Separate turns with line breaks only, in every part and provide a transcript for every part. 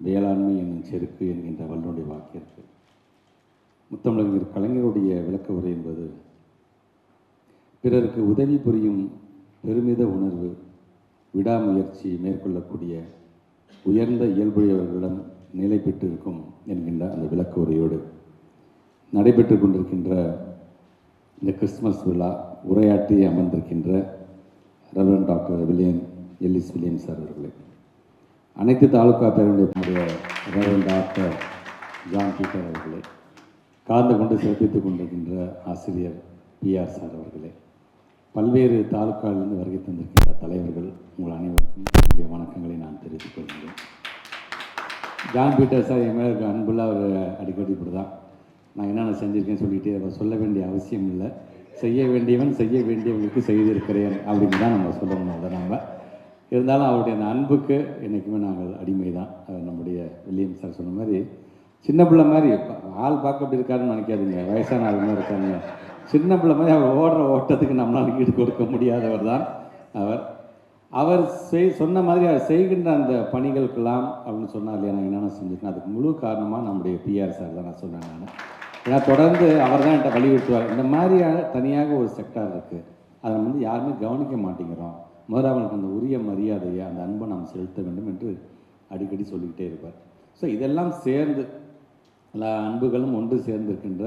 வேளாண்மை என்னும் செருக்கு என்கின்ற வல்லுடைய வாக்கிற்கு முத்தமிழர் கலைஞருடைய விளக்க உரை என்பது பிறருக்கு உதவி புரியும் பெருமித உணர்வு விடாமுயற்சி மேற்கொள்ளக்கூடிய உயர்ந்த இயல்புடையவர்களிடம் நிலை பெற்றிருக்கும் என்கின்ற அந்த விளக்க உரையோடு நடைபெற்று கொண்டிருக்கின்ற இந்த கிறிஸ்துமஸ் விழா உரையாற்றி அமர்ந்திருக்கின்ற Reverend doctor William Ellis Williams sir அனைத்து தாலுகா பேரவையினுடைய ரெவரன் டாக்டர் ஜான் பீட்டர் அவர்களே கலந்து கொண்டு சிறப்பித்துக் கொண்டிருக்கின்ற ஆசிரியர் பிஆர் சார் அவர்களே பல்வேறு தாலுக்காவிலிருந்து வருகை தந்திருக்கின்ற தலைவர்கள் உங்கள் அனைவருக்கும் என்னுடைய வணக்கங்களை நான் தெரிவித்துக் கொள்கிறேன். ஜான் பீட்டர் சார் என் மேலே இருக்க அன்புள்ள அவர் அடிக்கடி இப்படி தான் நான் என்னென்ன செஞ்சுருக்கேன்னு சொல்லிட்டு அவர் சொல்ல வேண்டிய அவசியம் இல்லை. செய்ய வேண்டியவன் செய்ய வேண்டியவங்களுக்கு செய்திருக்கிறேன் அப்படின்னு தான் நம்ம சொல்லணும் அதை நம்ம. இருந்தாலும் அவருடைய அந்த அன்புக்கு என்றைக்குமே நாங்கள் அடிமை தான் நம்முடைய வில்லியம் சார் சொன்ன மாதிரி சின்ன பிள்ளை மாதிரி ஆள் பார்க்க அப்படி இருக்காருன்னு நினைக்காதீங்க. வயசான ஆள் மாதிரி இருக்காங்க. சின்ன பிள்ளை மாதிரி அவர் ஓடுற ஓட்டத்துக்கு நம்மளால் ஈடு கொடுக்க முடியாதவர் தான் அவர். அவர் செய் சொன்ன மாதிரி அவர் செய்கின்ற அந்த பணிகளுக்கெல்லாம் அப்படின்னு சொன்னார் இல்லையா நான் என்னென்ன செஞ்சுருக்கேன் அதுக்கு முழு காரணமாக நம்முடைய பிஆர் சார் தான் நான் சொன்னேன் நான். ஏன்னா தொடர்ந்து அவர் தான் என்கிட்ட வலியுறுத்துவார். இந்த மாதிரியான தனியாக ஒரு செக்டார் இருக்குது அதை வந்து யாருமே கவனிக்க மாட்டேங்கிறோம். முதல்ல அவனுக்கு அந்த உரிய மரியாதையை அந்த அன்பை நாம் செலுத்த வேண்டும் என்று அடிக்கடி சொல்லிக்கிட்டே இருப்பார். ஸோ இதெல்லாம் சேர்ந்து எல்லா அன்புகளும் ஒன்று சேர்ந்திருக்கின்ற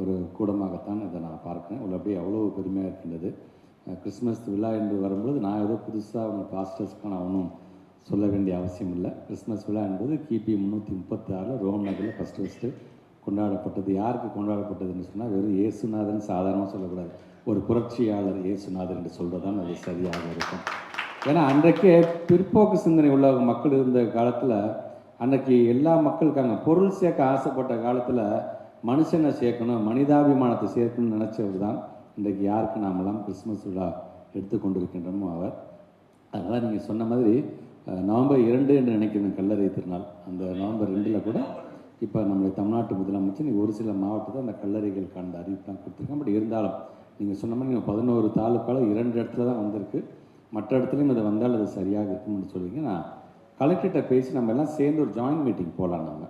ஒரு கூடமாகத்தான் இதை நான் பார்க்கிறேன். உள்ள அப்படியே அவ்வளோ பெருமையாக இருக்கின்றது. கிறிஸ்மஸ் விழா என்று வரும்பொழுது நான் ஏதோ புதுசாக அவங்க பாஸ்டர்ஸ்க்கு நான் ஒன்றும் சொல்ல வேண்டிய அவசியம் இல்லை. கிறிஸ்மஸ் விழா என்பது கிபி முந்நூற்றி முப்பத்தி ஆறில் ரோம் நகரில் ஃபஸ்ட்டு ஃபஸ்ட்டு கொண்டாடப்பட்டது யாருக்கு கொண்டாடப்பட்டதுன்னு சொன்னால் வெறும் இயேசுநாதன் சாதாரணமாக சொல்லக்கூடாது. ஒரு புரட்சியாளர் இயேசுநாதர் என்று சொல்கிறது தான் அது சரியாக இருக்கும். ஏன்னா அன்றைக்கே பிற்போக்கு சிந்தனை உள்ள மக்கள் இருந்த காலத்தில் அன்றைக்கி எல்லா மக்களுக்காங்க பொருள் சேர்க்க ஆசைப்பட்ட காலத்தில் மனுஷனை சேர்க்கணும் மனிதாபிமானத்தை சேர்க்கணும்னு நினச்சவர் தான் இன்றைக்கு யாருக்கு நாமெல்லாம் கிறிஸ்மஸ் விழா எடுத்துக்கொண்டிருக்கின்றோமோ அவர். அதனால் நீங்கள் சொன்ன மாதிரி நவம்பர் இரண்டு என்று நினைக்கிறேன் கல்லறை திருநாள். அந்த நவம்பர் ரெண்டில் கூட இப்போ நம்முடைய தமிழ்நாட்டு முதலமைச்சர் ஒரு சில மாவட்டத்தில் அந்த கல்லறைகளுக்கான அந்த அறிவிப்பெலாம் கொடுத்துருக்கேன் பட் இருந்தாலும் நீங்கள் சொன்ன மாதிரி நீங்கள் பதினோரு தாலுக்காவில் இரண்டு இடத்துல தான் வந்திருக்கு. மற்ற இடத்துலையும் அது வந்தால் அது சரியாக இருக்கும்னு சொல்லிங்க நான் கலெக்டர்கிட்ட பேசி நம்ம எல்லாம் சேர்ந்து ஒரு ஜாயின்ட் மீட்டிங் போகலாம் நம்ம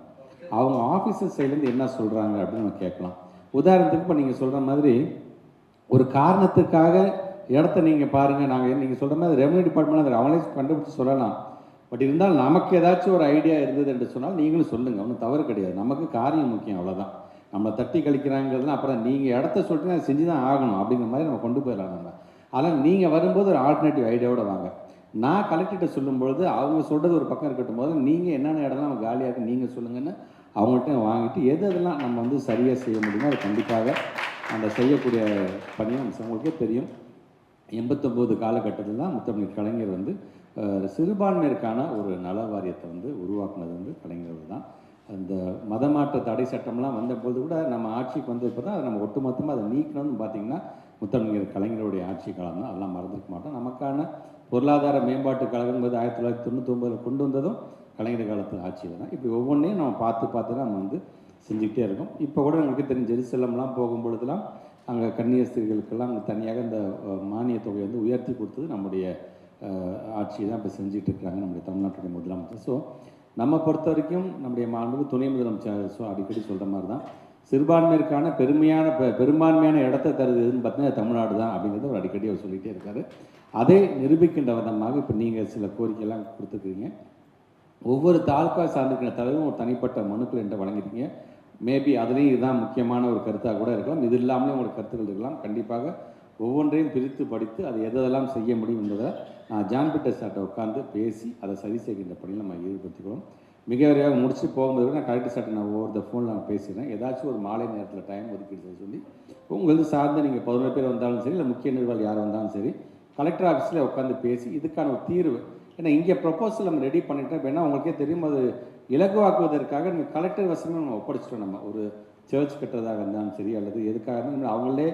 அவங்க ஆஃபீஸர் சைட்லேருந்து என்ன சொல்கிறாங்க அப்படின்னு நம்ம கேட்கலாம். உதாரணத்துக்கு இப்போ நீங்கள் சொல்கிற மாதிரி ஒரு காரணத்துக்காக இடத்த நீங்கள் பாருங்கள் நாங்கள் நீங்கள் சொல்கிற மாதிரி ரெவன்யூ டிபார்ட்மெண்ட் அதை அவங்களே கண்டுபிடிச்சி சொல்லலாம். பட் இருந்தாலும் நமக்கு ஏதாச்சும் ஒரு ஐடியா இருந்தது என்று சொன்னால் நீங்களும் சொல்லுங்கள் ஒன்றும் தவறு கிடையாது. நமக்கு காரியம் முக்கியம் அவ்வளோதான் நம்மளை தட்டி கழிக்கிறாங்கிறதுலாம் அப்புறம் நீங்கள் இடத்த சொல்லிட்டு அதை செஞ்சு தான் ஆகணும் அப்படிங்கிற மாதிரி நம்ம கொண்டு போயிடலாம் நம்ம. ஆனால் நீங்கள் வரும்போது ஒரு ஆல்டர்னேட்டிவ் ஐடியாவோட வாங்க. நான் கலெக்டர்கிட்ட சொல்லும்பொழுது அவங்க சொல்கிறது ஒரு பக்கம் இருக்கட்டும். போது நீங்கள் என்னென்ன இடம்லாம் நம்ம காலியாக நீங்கள் சொல்லுங்கன்னு அவங்கள்ட்ட வாங்கிட்டு எது எதெல்லாம் நம்ம வந்து சரியாக செய்ய முடியுமோ அது கண்டிப்பாக அந்த செய்யக்கூடிய பணியை நம்ம உங்களுக்கே தெரியும். எண்பத்தொம்போது காலகட்டத்தில் தான் முத்தமிழ் கலைஞர் வந்து சிறுபான்மையிற்கான ஒரு நல வாரியத்தை வந்து உருவாக்குனது வந்து கலைஞர்கள் தான். அந்த மதமாற்ற தடை சட்டம்லாம் வந்தபோது கூட நம்ம ஆட்சிக்கு வந்தப்போ தான் அதை நம்ம ஒட்டுமொத்தமாக அதை நீக்கணும்னு பார்த்தீங்கன்னா முத்தமிழர் கலைஞருடைய ஆட்சி காலம் தான். அதெல்லாம் மறந்துருக்க மாட்டோம். நமக்கான பொருளாதார மேம்பாட்டு கழகங்கிறது ஆயிரத்தி தொள்ளாயிரத்தி தொண்ணூத்தொம்பதில் கொண்டு வந்ததும் கலைஞர் காலத்து ஆட்சியில் தான். இப்படி ஒவ்வொன்றையும் நம்ம பார்த்து பார்த்து தான் நம்ம வந்து செஞ்சுக்கிட்டே இருக்கோம். இப்போ கூட உங்களுக்கு தெரிஞ்ச ஜெருசலம்லாம் போகும்பொழுதுலாம் அங்கே கன்னியஸ்திரிகளுக்கெல்லாம் தனியாக இந்த மானிய மானியத் தொகையை வந்து உயர்த்தி கொடுத்தது நம்முடைய ஆட்சியை தான் இப்போ செஞ்சுட்டு இருக்கிறாங்க நம்முடைய தமிழ்நாட்டுடைய முதலமைச்சர். ஸோ நம்ம பொறுத்த வரைக்கும் நம்முடைய மாண்பு துணை முதலமைச்சர். ஸோ அடிக்கடி சொல்கிற மாதிரி தான் சிறுபான்மையிற்கான பெருமையான பெ- பெரும்பான்மையான இடத்தை தருது எதுன்னு பார்த்தீங்கன்னா தமிழ்நாடு தான் அப்படிங்கிறத அவர் அடிக்கடி அவர் சொல்லிகிட்டே இருக்கார். அதை நிரூபிக்கின்ற விதமாக இப்போ நீங்கள் சில கோரிக்கையெல்லாம் கொடுத்துருக்கீங்க ஒவ்வொரு தாலுக்கா சார்ந்திருக்கிற தலைவரும் ஒரு தனிப்பட்ட மனுக்கள் என்று வழங்கிருக்கீங்க மேபி அதுலேயும் இதுதான் முக்கியமான ஒரு கருத்தாக கூட இருக்கலாம். இது இல்லாமலே உங்களுக்கு கருத்துக்கள் இருக்கலாம். கண்டிப்பாக ஒவ்வொன்றையும் பிரித்து படித்து அதை எதெல்லாம் செய்ய முடியும் என்பதை நான் ஜான் பீட்டர் சார்ட்ட உட்காந்து பேசி அதை சரி செய்கின்ற பணியில் நம்ம ஈடுபடுத்திக்கிறோம் மிக விரைவாக முடிச்சு போகும்போது நான் கலெக்டர் சார்ட்டை நான் ஒவ்வொரு ஃபோனில் நான் பேசுகிறேன் ஏதாச்சும் ஒரு மாலை நேரத்தில் டைம் ஒதுக்கிட்டு சொல்லி உங்களுக்கு சார்ந்து நீங்கள் பதினொரு பேர் வந்தாலும் சரி இல்லை முக்கிய நிர்வாகம் யார் வந்தாலும் சரி கலெக்டர் ஆஃபீஸில் உட்காந்து பேசி இதுக்கான ஒரு தீர்வு. ஏன்னா இங்கே ப்ரொப்போசல் நம்ம ரெடி பண்ணிட்டோம் வேணால் உங்களுக்கே தெரியும் அது இலகுவாக்குவதற்காக நம்ம கலெக்டர் வசமே நம்ம ஒப்படைச்சிட்டோம் நம்ம. ஒரு சர்ச் கட்டுறதாக இருந்தாலும் சரி அல்லது எதுக்காக இருந்தாலும் அவங்களே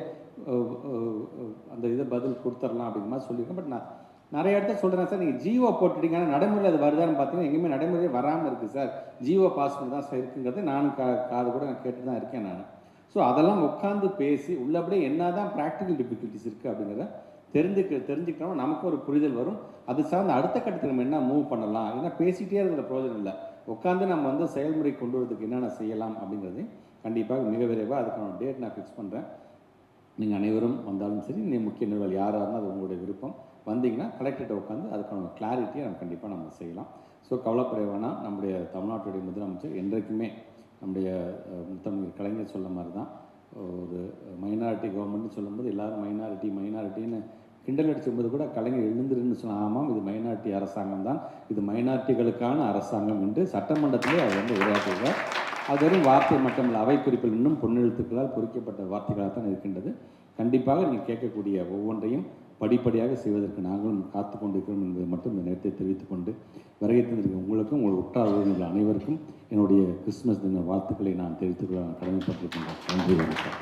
அந்த இதை பதில் கொடுத்துடலாம் அப்படிங்கிற மாதிரி சொல்லியிருக்கேன். பட் நான் நிறைய இடத்துல சொல்கிறேன் சார் நீங்கள் ஜியோ போட்டுட்டீங்க ஆனால் நடைமுறையில் அது வருதான்னு பார்த்தீங்கன்னா எங்கேயுமே நடைமுறையே வராமல் இருக்குது சார். ஜியோ பாஸ்வேர்டு தான் சார் இருக்குங்கிறது நானும் கா காது கூட நான் கேட்டு தான் இருக்கேன் நான். ஸோ அதெல்லாம் உட்காந்து பேசி உள்ளபடியே என்ன தான் ப்ராக்டிக்கல் டிஃபிகல்ட்டிஸ் இருக்குது அப்படிங்கிறத தெரிஞ்சுக்க தெரிஞ்சுக்கிட்டோம்னா நமக்கு ஒரு புரிதல் வரும். அது சார்ந்த அடுத்த கட்டத்தில் நம்ம என்ன மூவ் பண்ணலாம்? ஏன்னா பேசிகிட்டே இருக்கிற ப்ரோஜனம் இல்லை. உட்காந்து நம்ம வந்து செயல்முறை கொண்டு வரதுக்கு என்னென்ன செய்யலாம் அப்படிங்கிறது கண்டிப்பாக மிக விரைவாக அதுக்கான டேட் நான் ஃபிக்ஸ் பண்ணுறேன் நீங்கள் அனைவரும் வந்தாலும் சரி நீ முக்கிய நிர்வாகி யாராக இருந்தால் அது உங்களுடைய விருப்பம். வந்தீங்கன்னா கலெக்டர்கிட்ட உட்காந்து அதுக்கான கிளாரிட்டியை நம்ம கண்டிப்பாக நம்ம செய்யலாம். ஸோ கவலைப்பட வேணாம் நம்முடைய தமிழ்நாட்டுடைய முதலமைச்சர் என்றைக்குமே நம்முடைய முத்தமிழ் கலைஞர் சொல்ல மாதிரி தான் ஒரு மைனாரிட்டி கவர்மெண்ட்னு சொல்லும்போது எல்லாரும் மைனாரிட்டி மைனாரிட்டின்னு கிண்டல் அடிச்சும்போது கூட கலைஞர் எழுந்திருன்னு சொன்னால் ஆமாம் இது மைனாரிட்டி அரசாங்கம் தான் இது மைனாரிட்டிகளுக்கான அரசாங்கம் என்று சட்டமன்றத்திலே அவர் வந்து உரையாற்றுகிறார் அது வெறும் வார்த்தை மட்டுமல்ல அவை குறிப்பில் இன்னும் பொன்னெழுத்துக்களால் பொறிக்கப்பட்ட வார்த்தைகளாக தான் இருக்கின்றது. கண்டிப்பாக நீங்கள் கேட்கக்கூடிய ஒவ்வொன்றையும் படிப்படியாக செய்வதற்கு நாங்களும் காத்து கொண்டிருக்கிறோம் என்பதை மட்டும் இந்த நேரத்தை தெரிவித்துக் கொண்டு வருகை உங்களுக்கும் உங்கள் உற்றார் உறவினர்கள் அனைவருக்கும் என்னுடைய கிறிஸ்துமஸ் தின வாழ்த்துக்களை நான் தெரிவித்துக் கொள்ள கடமைப்பட்டிருக்கின்றேன். நன்றி வணக்கம்.